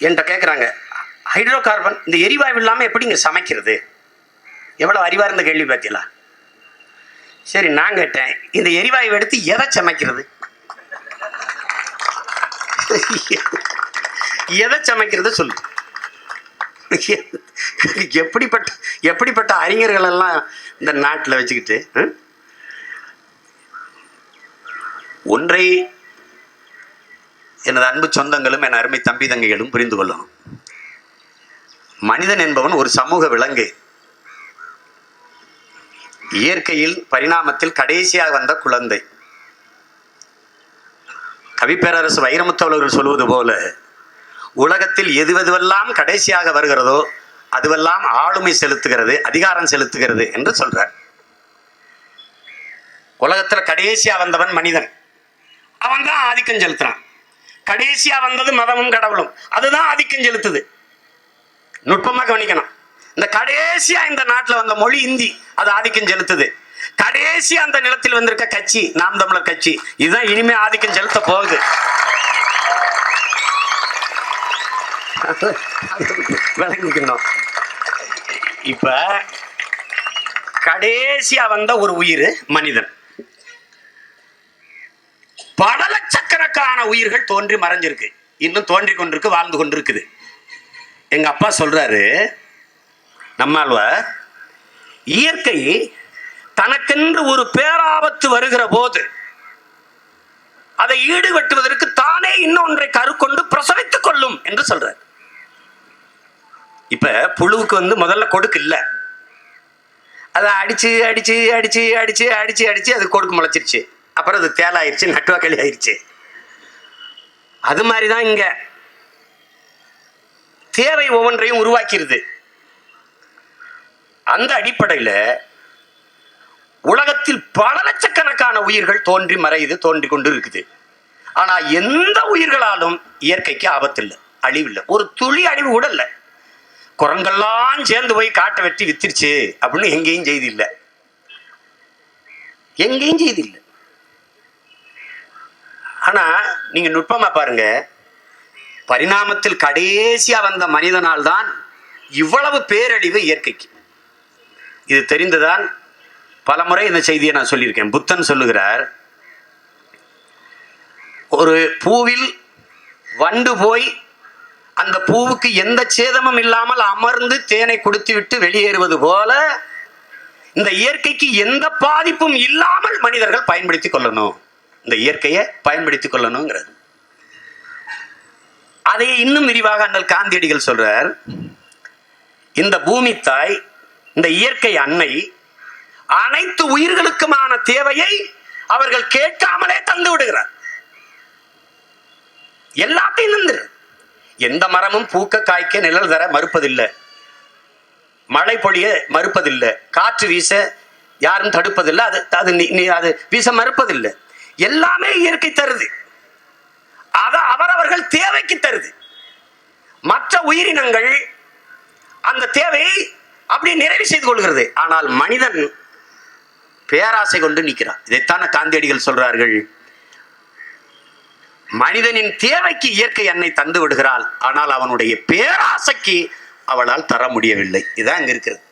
என்கிட்ட கேட்குறாங்க hydro carbon இந்த எரிவாயு இல்லாமல் எப்படிங்க சமைக்கிறது? எவ்வளோ அறிவார்ந்த கேள்வி பார்த்தீங்களா சரி நான் கேட்டேன் இந்த எரிவாயு எடுத்து எதை சமைக்கிறது? எதை சமைக்கிறது சொல்லு. எப்படிப்பட்ட எப்படிப்பட்ட அறிஞர்கள் எல்லாம் இந்த நாட்டில் வச்சுக்கிட்டு ம்? ஒன்றை எனது அன்பு சொந்தங்களும் என் அருமை தம்பி தங்கைகளும் புரிந்து கொள்ளணும். மனிதன் என்பவன் ஒரு சமூக விலங்கு. இயற்கையில் பரிணாமத்தில் கடைசியாக வந்த குழந்தை. கவிப்பேரரசு வைரமுத்தவர்கள் சொல்வது போல உலகத்தில் எதுவெதுவெல்லாம் கடைசியாக வருகிறதோ அதுவெல்லாம் ஆளுமை செலுத்துகிறது அதிகாரம் செலுத்துகிறது என்று சொல்றார். உலகத்தில் கடைசியாக வந்தவன் மனிதன். அவன் தான் ஆதிக்கம் செலுத்துறான். கடைசியா வந்தது மதமும் கடவுளும். அதுதான் ஆதிக்கம் செலுத்துது. நுட்பமா கவனிக்கணும். இந்த கடைசியா இந்த நாட்டில் வந்த மொழி இந்தி அது ஆதிக்கம் செலுத்துது. கடைசி அந்த நிலத்தில் வந்திருக்க கட்சி நாம் தமிழர் கட்சி இதுதான் இனிமே ஆதிக்கம் செலுத்த போகுது. விளங்கிக்கணும். இப்ப கடைசியா வந்த ஒரு உயிர் மனிதன். படல லட்சக்கணக்கான உயிர்கள் தோன்றி மறைஞ்சிருக்கு. இன்னும் தோன்றி கொண்டிருக்கு வாழ்ந்து கொண்டிருக்குது. எங்க அப்பா சொல்றாரு நம்மாழ்வார் இயற்கை தனக்கென்று ஒரு பேராபத்து வருகிற போது அதை ஈடுபட்டுவதற்கு தானே இன்னொன்றை கருக்கொண்டு பிரசவித்துக் கொள்ளும் என்று சொல்றார். இப்ப புழுவுக்கு வந்து முதல்ல கொடுக்கு இல்ல. அதை அடிச்சு அடிச்சு அடிச்சு அடிச்சு அடிச்சு அடிச்சு அது கொடுக்கு முளைச்சிருச்சு. அப்புறம் அது தேலாயிருச்சு நட்டுவாக்களி ஆயிருச்சு. அது மாதிரிதான் இங்க. தேவை ஒவ்வொன்றையும் உருவாக்கிடுது அந்த அடிப்படையில் உலகத்தில் பல லட்சக்கணக்கான உயிர்கள் தோன்றி மறையுது தோன்றி கொண்டு இருக்குது ஆனால் எந்த உயிர்களாலும் இயற்கைக்கு ஆபத்தில்லை அழிவில்லை. ஒரு துளி அழிவு கூட இல்லை. குரங்கெல்லாம் சேர்ந்து போய் காட்டை வெட்டி வித்துருச்சு அப்படின்னு எங்கேயும் செய்தி இல்லை. எங்கேயும் செய்தி இல்லை. ஆனா நீங்க நுட்பமா பாருங்க. பரிணாமத்தில் கடைசியா வந்த மனிதனால் தான் இவ்வளவு பேரழிவு இயற்கைக்கு. இது தெரிந்துதான் பலமுறை இந்த செய்தியை நான் சொல்லியிருக்கேன். புத்தன் சொல்லுகிறார் ஒரு பூவில் வண்டு போய் அந்த பூவுக்கு எந்த சேதமும் இல்லாமல் அமர்ந்து தேனை கொடுத்து விட்டு வெளியேறுவது போல இந்த இயற்கைக்கு எந்த பாதிப்பும் இல்லாமல் மனிதர்கள் பயன்படுத்திக் கொள்ளணும். இந்த இயற்கையை பயன்படுத்திக் கொள்ளணுங்கிறது. அதை இன்னும் விரிவாக அண்ணல் காந்தியடிகள் சொல்றார் இந்த பூமி தாய் இந்த இயற்கை அன்னை அனைத்து உயிர்களுக்குமான தேவையை அவர்கள் கேட்காமலே தந்து விடுகிறார். எல்லாத்தையும் தந்துரு. எந்த மரமும் பூக்க காய்க்க நிழல் தர மறுப்பதில்லை. மழை பொழிய மறுப்பதில்லை. காற்று வீச யாரும் தடுப்பதில்லை. அது அது அது வீச மறுப்பதில்லை. எல்லாமே இயற்கை தருது. அதை அவரவர்கள் தேவைக்கு தருது. மற்ற உயிரினங்கள் அந்த தேவையை அப்படி நிறைவு செய்து கொள்கிறது. ஆனால் மனிதன் பேராசை கொண்டு நிற்கிறான். இதைத்தான காந்தியடிகள் சொல்றார்கள். மனிதனின் தேவைக்கு இயற்கை அன்னை தந்து விடுகிறாள். ஆனால் அவனுடைய பேராசைக்கு அவளால் தர முடியவில்லை. இதான் அங்க இருக்கிறது.